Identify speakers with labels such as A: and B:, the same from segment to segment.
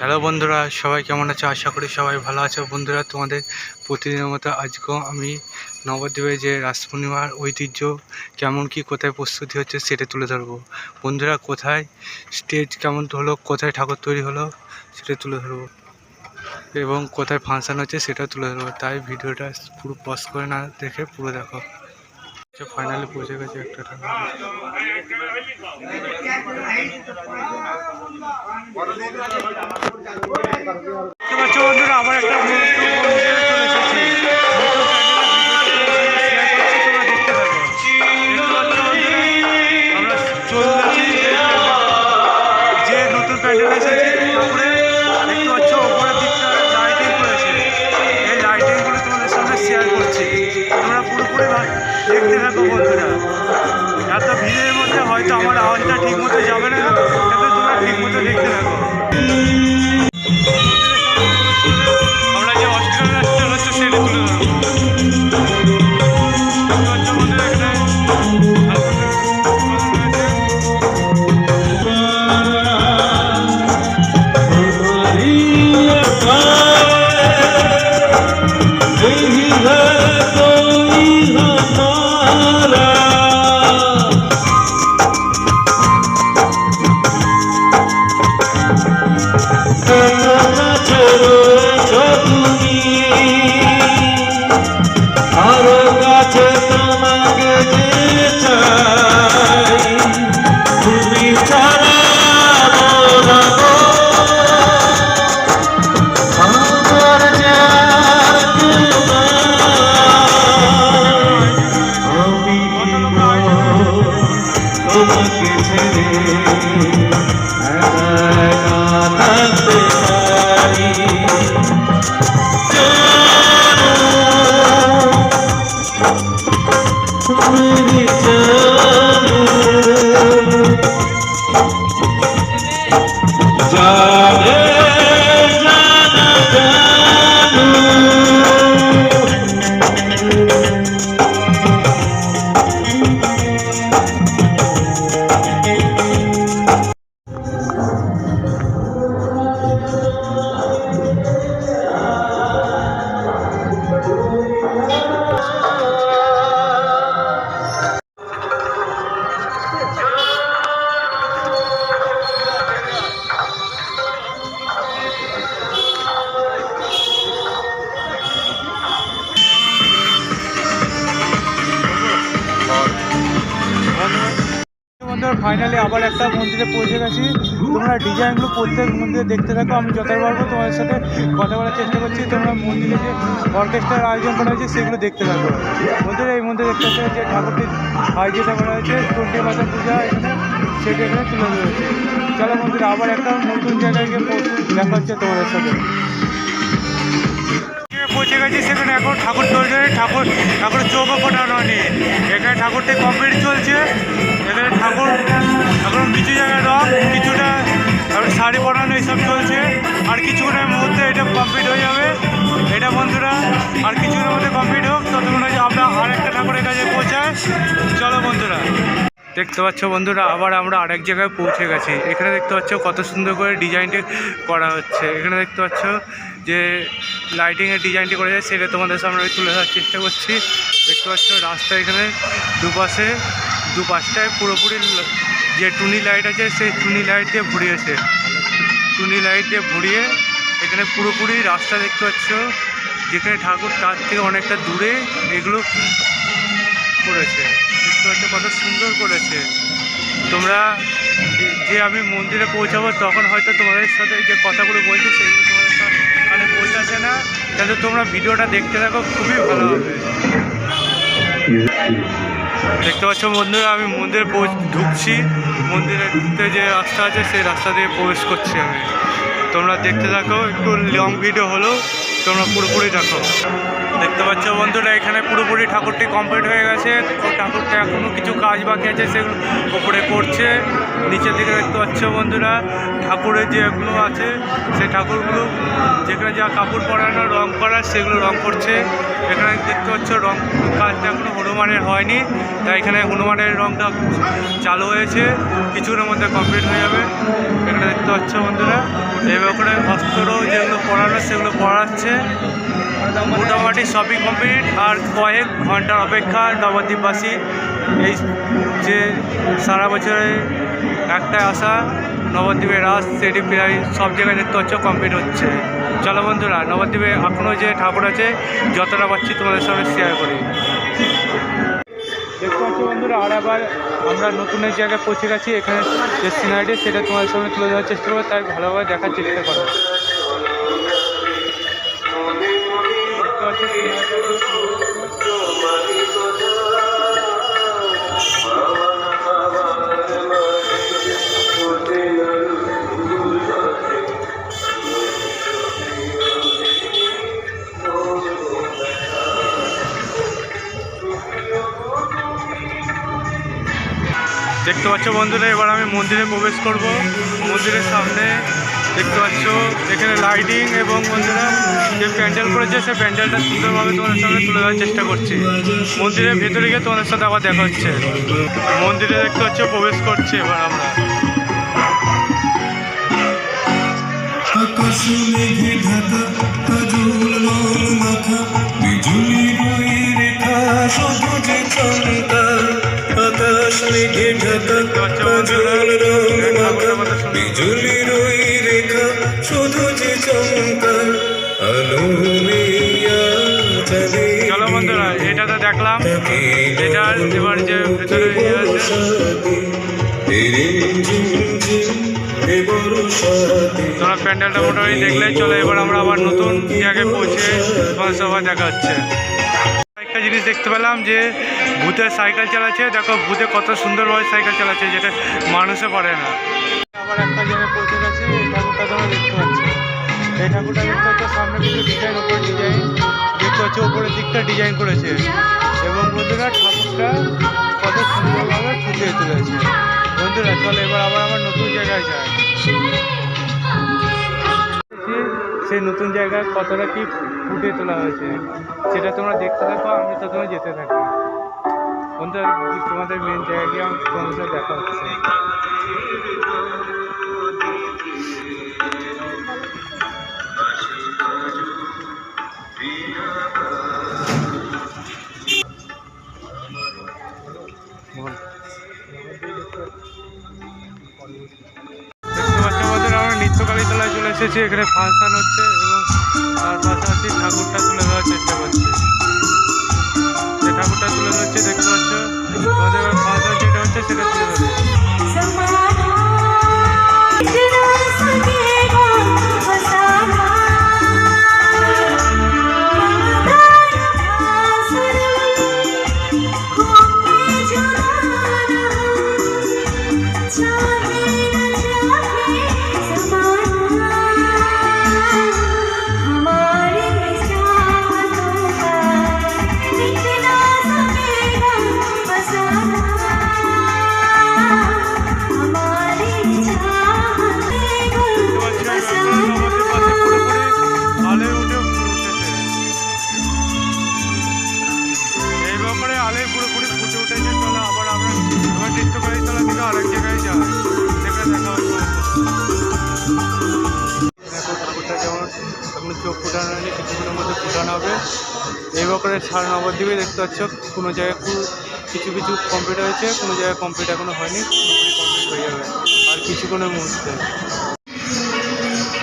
A: Hello বন্ধুরা, সবাই কেমন আছো? আশা করি সবাই ভালো আছো। বন্ধুরা, তোমাদের প্রতিদিনের মতো আজকেও আমি নবদ্বীপে যে রাস পূর্ণিমার ঐতিহ্য কেমন কি কোথায় প্রস্তুতি হচ্ছে সেটা তুলে ধরবো। বন্ধুরা, কোথায় স্টেজ কেমন হলো, কোথায় ঠাকুর তৈরি হলো সেটা তুলে ধরবো। এবং কোথায় ফাংশান হচ্ছে সেটা তুলে ধরবো। তাই ভিডিওটা পুরো পজ করে না দেখে পুরো দেখো। ফাইনালি পৌঁছে গেছে একটা ঠাকুর। বন্ধুরা আবার একটা দেখতে থাকো বন্ধুরা এত ভিড়ের মধ্যে হয়তো আমার আওয়াজটা ঠিক মতো যাবে না দেখতে
B: عمري
A: سالوا ফাইনালি আবার একটা মন্দিরে পৌঁছে গেছি। তোমরা ডিজাইনগুলো প্রত্যেক মন্দিরে দেখতে থাকো, আমি যতবার পারব তোমাদের সাথে কথা বলার চেষ্টা করছি। তোমরা মন্দিরে যে অর্কেস্ট্রার আয়োজন করা হয়েছে, সেগুলো দেখতে থাকো। মন্দিরে এই মন্দিরে দেখতে পাচ্ছ যে ঠাকুরটি আয়োজিত করা হয়েছে। চণ্ডী মাতা পূজা এখানে সেটা এখানে তুলে ধরেছে চলো মন্দিরে আবার একটা নতুন জায়গায় গিয়ে দেখা হচ্ছে তোমাদের সাথে। পৌঁছে গেছি সেখানে। এখন ঠাকুর তৈরি হয়ে ঠাকুর ঠাকুরের চৌকো ফোটানো হয়নি। এখানে ঠাকুরটি কমপ্লিট চলছে। এখানে ঠাকুর এখন কিছু জায়গায় রং কিছুটা শাড়ি পরানো এইসব চলছে। আর কিছুক্ষণের মধ্যে এটা কমপ্লিট হয়ে যাবে। এটা বন্ধুরা, আর কিছুক্ষণের মধ্যে কমপ্লিট হোক, ততক্ষণ আমরা আর একটা ঠাকুরের কাছে পৌঁছায় চলো বন্ধুরা। দেখতে পাচ্ছ বন্ধুরা, আবার আমরা আরেক জায়গায় পৌঁছে গেছি। এখানে দেখতে পাচ্ছ কত সুন্দর করে ডিজাইনটি করা হচ্ছে। এখানে দেখতে পাচ্ছ যে লাইটিংয়ের ডিজাইনটি করা যায় সেটা তোমাদের সামনে আমি তুলে ধরার চেষ্টা করছি। দেখতে পাচ্ছ রাস্তা এখানে দুপাশে, দুপাশটায় পুরোপুরি যে টুনি লাইট আছে, সেই টুনি লাইট দিয়ে ভরিয়েছে টুনি লাইট দিয়ে ভরিয়ে এখানে পুরোপুরি রাস্তা দেখতে পাচ্ছ, যেখানে ঠাকুর তার থেকে অনেকটা দূরে এগুলো করেছে। পাচ্ছ কত সুন্দর করেছে। তোমরা যে- আমি মন্দিরে পৌঁছাবো, তখন হয়তো তোমাদের সাথে যে কথাগুলো বলছি, সেগুলো তোমাদের কানে পৌঁছাচ্ছে না। তাহলে তোমরা ভিডিওটা দেখতে থাকো, খুবই ভালো হবে। দেখতে পাচ্ছ বন্ধুরা, আমি মন্দিরে পৌঁছ- ঢুকছি। মন্দিরে ঢুকতে যে রাস্তা আছে, সেই রাস্তা দিয়ে প্রবেশ করছি আমি। তোমরা দেখতে থাকো, একটু লং ভিডিও হলো তোমরা পুরোপুরি দেখো। দেখতে পাচ্ছ বন্ধুরা, এখানে পুরোপুরি ঠাকুরটি কমপ্লিট হয়ে গেছে। ঠাকুরটা এখনও কিছু কাজ বাকি আছে, সেগুলো উপরে করছে। নিচের দিকে দেখতে পাচ্ছ বন্ধুরা, ঠাকুরের যেগুলো আছে সেই ঠাকুরগুলো যেখানে যা কাপড় পরানো রং করা, সেগুলো রং করছে। এখানে দেখতে পাচ্ছ রং কাজটা এখনও হনুমানের হয়নি, তাই এখানে হনুমানের রংটা চালু হয়েছে, কিছুক্ষণের মধ্যে কমপ্লিট হয়ে যাবে। এখানে দেখতে পাচ্ছ বন্ধুরা, এবার করে অস্ত্র যেগুলো পড়ানো সেগুলো পড়াচ্ছে। মোটামুটি সবই কমপ্লিট আর কয়েক ঘণ্টার অপেক্ষা নবদ্বীপবাসী এই যে সারা বছরে একটাই আসা নবদ্বীপের রাস সেটি প্রায় সব জায়গায় দেখতে পাচ্ছ কমপ্লিট হচ্ছে। চলো বন্ধুরা, নবদ্বীপে এখনও যে ঠাকুর আছে, যতটা পাচ্ছি তোমাদের সঙ্গে শেয়ার করি। দেখতে পাচ্ছি বন্ধুরা, আর আবার আমরা নতুন এক জায়গায় পৌঁছে গেছি, এখানে যে সিনারিটি সেটা তোমাদের সঙ্গে তুলে ধরার চেষ্টা করব তাই ভালোভাবে দেখার চেষ্টা করো দেখতে পাচ্ছ দেখতে পাচ্ছ বন্ধুরা, এবার আমি মন্দিরে প্রবেশ করব। মন্দিরের সামনে দেখতে পাচ্ছ, এখানে লাইটিং এবং বন্ধুরা যে প্যান্ডেল করেছে সেই প্যান্ডেলটা সুন্দরভাবে তোমাদের সামনে তুলে ধরার চেষ্টা করছি। মন্দিরের ভেতরে গিয়ে তোমাদের সাথে আবার দেখা হচ্ছে। মন্দিরে দেখতে পাচ্ছ, প্রবেশ করছে এবার আমরা।
C: আকাশ মেঘে ঢাকা কাজল রং মাখা বিজুলি রই রেখা শুধু যে চমকা আলো চলো
A: বন্ধুরা এটা তো দেখলাম। এটার এবার যে ভেতরে ইয়ে আছে তোমরা প্যান্ডেলটা মোটামুটি দেখলেই চলো এবার আমরা আবার নতুন জায়গায় পৌঁছে তোমাদের সবাই দেখা হচ্ছে। একটা জিনিস দেখতে পেলাম যে ভূতে সাইকেল চালাচ্ছে। দেখো, ভূতে কত সুন্দরভাবে সাইকেল চালাচ্ছে, যেটা মানুষে পারে না। আবার একটা জায়গায় পৌঁছে গেছে ঠাকুরটা দেখতে পাচ্ছ। এই সামনে কিছু ডিজাইন উপরে ডিজাইন দেখতে পাচ্ছ, উপরের দিকটা ডিজাইন করেছে। এবং বন্ধুরা, ঠাকুরটা কত সুন্দরভাবে ফুটিয়ে তুলেছে। বন্ধুরা, চলো এবার আবার আমার নতুন জায়গায় যাই। সেই নতুন জায়গায় কতটা কি ফুটিয়ে তোলা হয়েছে, সেটা তোমরা দেখতে থাকো, আমি তো তোমরা যেতে থাকি। বন্ধুরা, তোমাদের মেন জায়গায় গিয়ে আমি তোমাদের দেখা হচ্ছে। এসেছি, এখানে ফাংশন হচ্ছে এবং তার পাশাপাশি ঠাকুরটা তুলে ধরার চেষ্টা করছে। যে ঠাকুরটা তুলে ধরছে, দেখতে পাচ্ছ? আমাদের ফাংশন এই ব্যাপারে সারা নবদ্বীপে দেখতে পাচ্ছ, কোনো জায়গায় কিছু কিছু কমপ্লিট হয়েছে, কোনো জায়গায় কমপ্লিট এখনও হয়নি কমপ্লিট হয়ে যাবে, আর কিছুক্ষণের মধ্যে।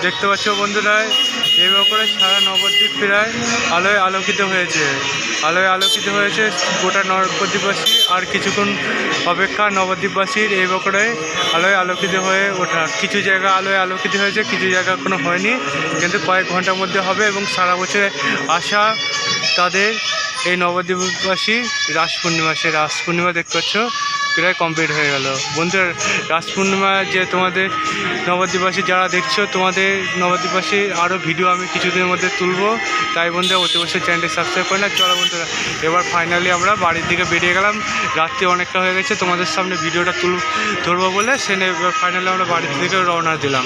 A: দেখতে পাচ্ছ বন্ধুরা, এই ব্যাপারে সারা নবদ্বীপ প্রায় আলোয় আলোকিত হয়েছে। আলোয় আলোকিত হয়েছে গোটা নবদ্বীপবাসী আর কিছুক্ষণ অপেক্ষা নবদ্বীপবাসীর এই ব্যাপারে আলোয় আলোকিত হয়ে ওঠা। কিছু জায়গা আলোয় আলোকিত হয়েছে, কিছু জায়গা এখনও হয়নি, কিন্তু কয়েক ঘণ্টার মধ্যে হবে এবং সারা বছরে আসা তাদের এই নবদ্বীপবাসী রাস পূর্ণিমা সেই রাস পূর্ণিমা দেখতে পাচ্ছ, প্রায় কমপ্লিট হয়ে গেল। বন্ধুরা রাস পূর্ণিমা যে তোমাদের নবদ্বীপবাসী যারা দেখছ, তোমাদের নবদ্বীপবাসী আরও ভিডিও আমি কিছুদিনের মধ্যে তুলবো। তাই বন্ধুরা অতি অবশ্যই চ্যানেলটি সাবস্ক্রাইব করে না চলো বন্ধুরা, এবার ফাইনালি আমরা বাড়ির দিকে বেরিয়ে গেলাম। রাত্রি অনেকটা হয়ে গেছে, তোমাদের সামনে ভিডিওটা তুল, ধরবো বলে। সে এবার ফাইনালি আমরা বাড়ির দিকে রওনা দিলাম।